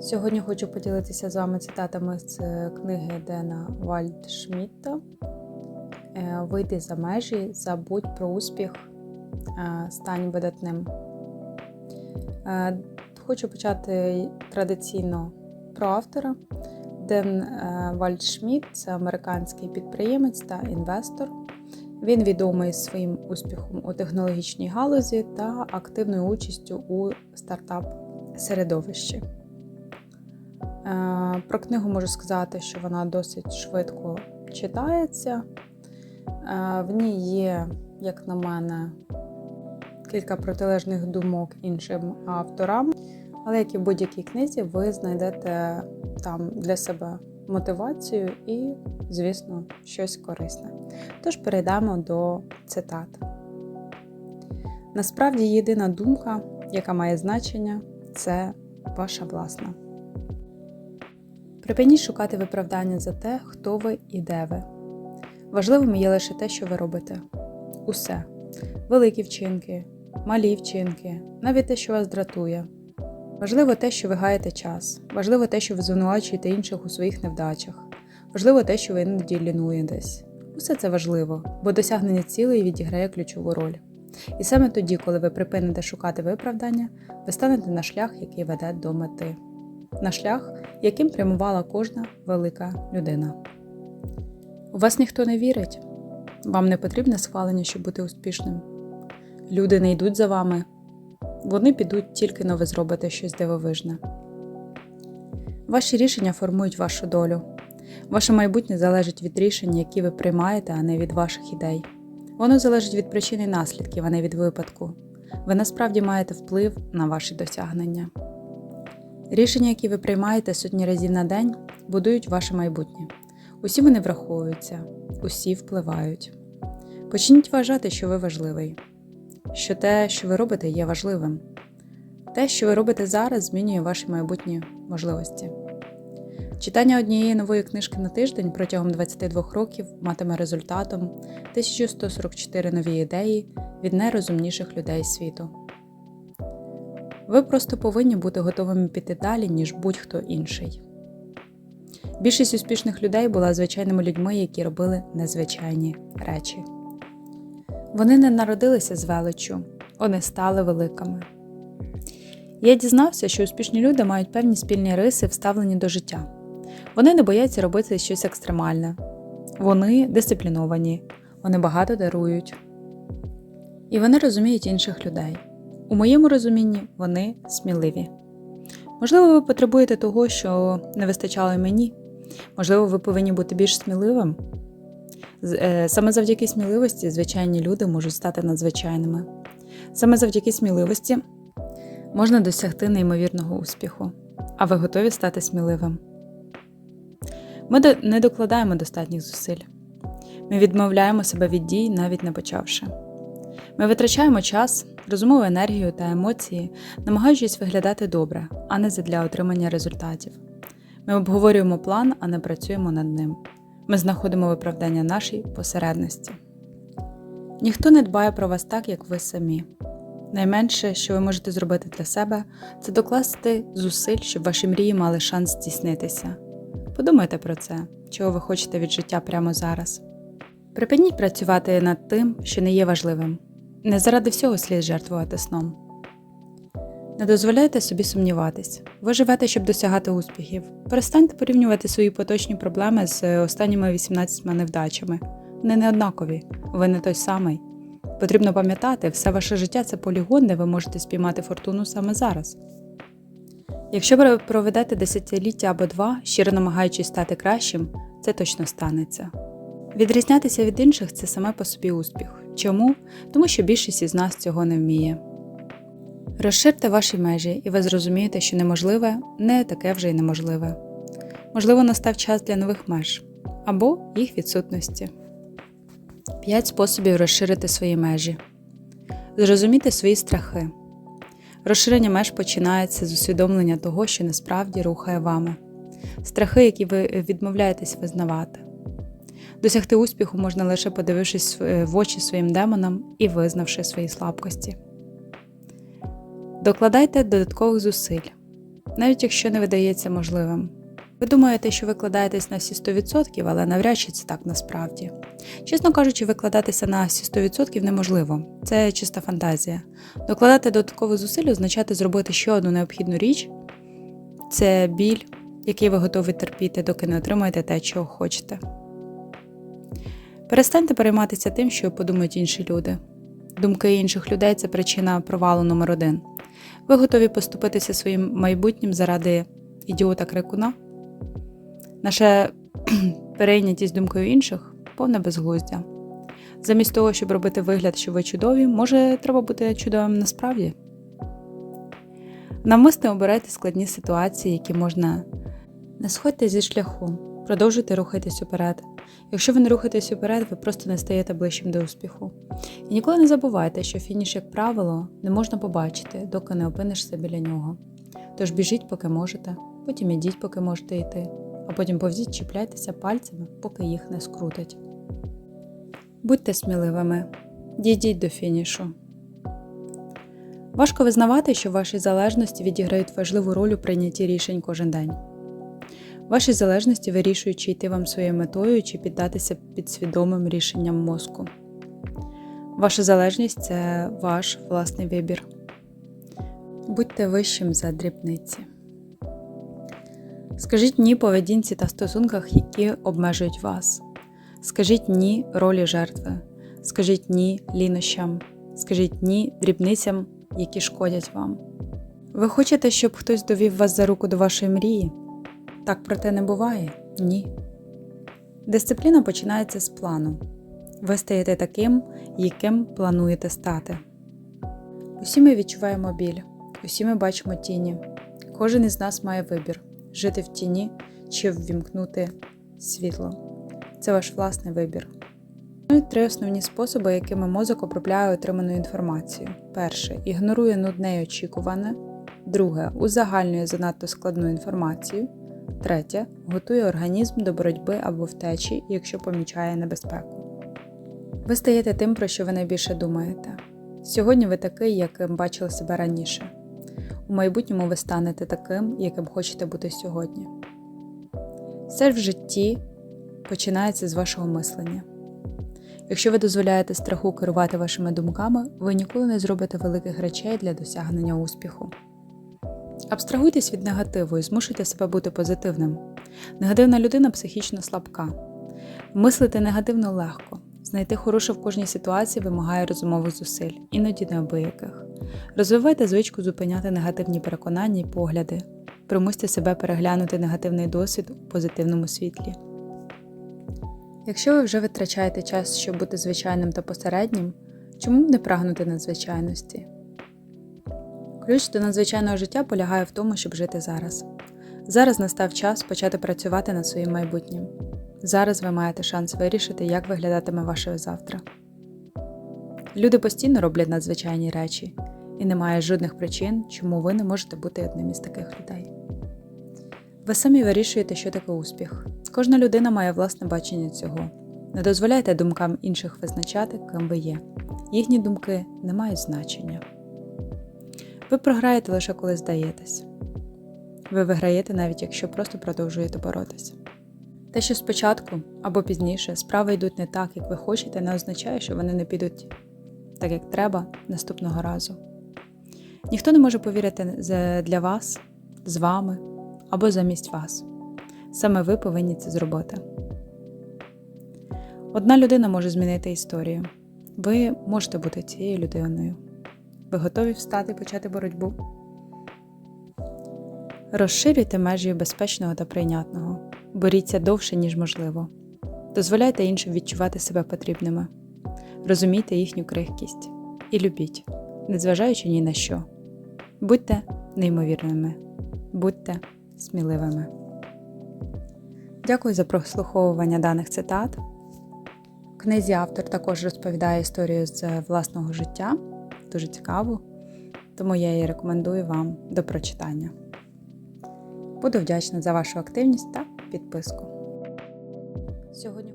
Сьогодні хочу поділитися з вами цитатами з е, книги Дена Вальдшмітта Е, Вийди за межі, забудь про успіх, е, стань видатним. Хочу почати традиційно про автора. Ден Вальдшміт це американський підприємець та інвестор. Він відомий своїм успіхом у технологічній галузі та активною участю у стартап-середовищі. Е, Про книгу можу сказати, що вона досить швидко читається. Е, В ній є, як на мене, кілька протилежних думок іншим авторам, але як і в будь-якій книзі, ви знайдете там для себе мотивацію і, звісно, щось корисне. Тож перейдемо до цитат. Насправді єдина думка, яка має значення, це ваша власна. Припиніть шукати виправдання за те, хто ви і де ви. Важливим є лише те, що ви робите. Усе. Великі вчинки, малі вчинки, навіть те, що вас дратує. Важливо те, що ви гаєте час, важливо те, що ви звинувачуєте інших у своїх невдачах, важливо те, що ви іноді лінуєтесь. Усе це важливо, бо досягнення цілей відіграє ключову роль. І саме тоді, коли ви припините шукати виправдання, ви станете на шлях, який веде до мети, на шлях, яким прямувала кожна велика людина. У вас ніхто не вірить, вам не потрібне схвалення, щоб бути успішним. Люди не йдуть за вами, вони підуть тільки но ви зробите щось дивовижне. Ваші рішення формують вашу долю. Ваше майбутнє залежить від рішень, які ви приймаєте, а не від ваших ідей. Воно залежить від причин і наслідків, а не від випадку. Ви насправді маєте вплив на ваші досягнення. Рішення, які ви приймаєте сотні разів на день, будують ваше майбутнє. Усі вони враховуються, усі впливають. Почніть вважати, що ви важливий, що те, що ви робите, є важливим. Те, що ви робите зараз, змінює ваші майбутні можливості. Читання однієї нової книжки на тиждень протягом 22 років матиме результатом 1144 нові ідеї від найрозумніших людей світу. Ви просто повинні бути готовими піти далі, ніж будь-хто інший. Більшість успішних людей була звичайними людьми, які робили незвичайні речі. Вони не народилися з величчю, вони стали великими. Я дізнався, що успішні люди мають певні спільні риси, вставлені до життя. Вони не бояться робити щось екстремальне, вони дисципліновані, вони багато дарують. І вони розуміють інших людей. У моєму розумінні вони сміливі. Можливо, ви потребуєте того, що не вистачало й мені. Можливо, ви повинні бути більш сміливим. Е, Саме завдяки сміливості звичайні люди можуть стати надзвичайними. Саме завдяки сміливості можна досягти неймовірного успіху. А ви готові стати сміливим? Ми не докладаємо достатніх зусиль. Ми відмовляємо себе від дій, навіть не почавши. Ми витрачаємо час, розумову енергію та емоції, намагаючись виглядати добре, а не задля отримання результатів. Ми обговорюємо план, а не працюємо над ним. Ми знаходимо виправдання нашій посередності. Ніхто не дбає про вас так, як ви самі. Найменше, що ви можете зробити для себе, це докласти зусиль, щоб ваші мрії мали шанс здійснитися. Подумайте про це, чого ви хочете від життя прямо зараз. Припиніть працювати над тим, що не є важливим. Не заради всього слід жертвувати сном. Не дозволяйте собі сумніватись. Ви живете, щоб досягати успіхів. Перестаньте порівнювати свої поточні проблеми з е, останніми 18 невдачами. Вони не однакові, ви не той самий. Потрібно пам'ятати, все ваше життя це полігон, де ви можете спіймати фортуну саме зараз. Якщо ви проведете десятиліття або два, щиро намагаючись стати кращим, це точно станеться. Відрізнятися від інших це саме по собі успіх. Чому? Тому що більшість із нас цього не вміє. Розширте ваші межі, і ви зрозумієте, що неможливе не таке вже й неможливе. Можливо, настав час для нових меж або їх відсутності. 5 способів розширити свої межі. Зрозуміти свої страхи. Розширення меж починається з усвідомлення того, що насправді рухає вами, страхи, які ви відмовляєтесь визнавати. Досягти успіху можна лише подивившись е, в очі своїм демонам і визнавши свої слабкості. Докладайте додаткових зусиль. навіть якщо не видається можливим. Ви думаєте, що викладаєтесь на всі 100%, але навряд чи це так насправді. Чесно кажучи, викладатися на всі 100% неможливо. Це чиста фантазія. Докладати додаткових зусиль означати зробити ще одну необхідну річ це біль, який ви готові терпіти, доки не отримаєте те, чого хочете. Перестаньте перейматися тим, що подумають інші люди. Думки інших людей це причина провалу номер один. Ви готові поступитися своїм майбутнім заради ідіота крикуна? Наша перейнятість думкою інших повне безглуздя. Замість того, щоб робити вигляд, що ви чудові, може, треба бути чудовим насправді. Навмисне обирайте складні ситуації, які можна не сходьте зі шляху, продовжуйте рухатись уперед. Якщо ви не рухаєтесь уперед, ви просто не стаєте ближчим до успіху. І ніколи не забувайте, що фініш, як правило, не можна побачити, доки не опинишся біля нього. Тож біжіть, поки можете, потім ідіть, поки можете йти, а потім повзіть, чіпляйтеся пальцями, поки їх не скрутить. Будьте сміливими, дійдіть до фінішу. Важко визнавати, що ваші залежності відіграють важливу роль у прийнятті рішень кожен день. Ваші залежності вирішують, чи йти вам своєю метою, чи піддатися підсвідомим рішенням мозку. Ваша залежність це ваш власний вибір. Будьте вищим за дрібниці. Скажіть ні поведінці та стосунках, які обмежують вас. Скажіть ні ролі жертви. Скажіть ні лінощам. Скажіть ні дрібницям, які шкодять вам. Ви хочете, щоб хтось довів вас за руку до вашої мрії? Так проте не буває? Ні. Дисципліна починається з плану. Ви стаєте таким, яким плануєте стати. Усі ми відчуваємо біль, усі ми бачимо тіні. Кожен із нас має вибір жити в тіні чи ввімкнути світло. Це ваш власний вибір. Існують три основні способи, якими мозок обробляє отриману інформацію. Перше ігнорує нудне й очікуване. Друге узагальнює занадто складну інформацію. Третє готує організм до боротьби або втечі, якщо помічає небезпеку. Ви стаєте тим, про що ви найбільше думаєте. Сьогодні ви такий, яким бачили себе раніше. У майбутньому ви станете таким, яким хочете бути сьогодні. Все в житті починається з вашого мислення. Якщо ви дозволяєте страху керувати вашими думками, ви ніколи не зробите великих речей для досягнення успіху. Абстрагуйтесь від негативу і змушуйте себе бути позитивним. Негативна людина психічно слабка. Мислити негативно легко. Знайти хороше в кожній ситуації вимагає розумових зусиль, іноді неабияких. Розвивайте звичку зупиняти негативні переконання і погляди. Примусьте себе переглянути негативний досвід у позитивному світлі. Якщо ви вже витрачаєте час, щоб бути звичайним та посереднім, чому б не прагнути надзвичайності? Ключ до надзвичайного життя полягає в тому, щоб жити зараз. Зараз настав час почати працювати над своїм майбутнім. Зараз ви маєте шанс вирішити, як виглядатиме ваше завтра. Люди постійно роблять надзвичайні речі, і немає жодних причин, чому ви не можете бути одним із таких людей. Ви самі вирішуєте, що таке успіх. Кожна людина має власне бачення цього. Не дозволяйте думкам інших визначати, ким ви є. Їхні думки не мають значення. Ви програєте лише коли здаєтесь. Ви виграєте навіть якщо просто продовжуєте боротися. Те, що спочатку або пізніше справи йдуть не так, як ви хочете, не означає, що вони не підуть так, як треба наступного разу. Ніхто не може повірити для вас, з вами або замість вас. Саме ви повинні це зробити. Одна людина може змінити історію. Ви можете бути цією людиною. Ви готові встати і почати боротьбу? Розширюйте межі безпечного та прийнятного. Боріться довше, ніж можливо. Дозволяйте іншим відчувати себе потрібними. Розумійте їхню крихкість і любіть, незважаючи ні на що. Будьте неймовірними, будьте сміливими. Дякую за прослуховування даних цитат. В книзі автор також розповідає історію з власного життя, дуже цікаву, тому я її рекомендую вам до прочитання. Буду вдячна за вашу активність та підписку. Сьогодні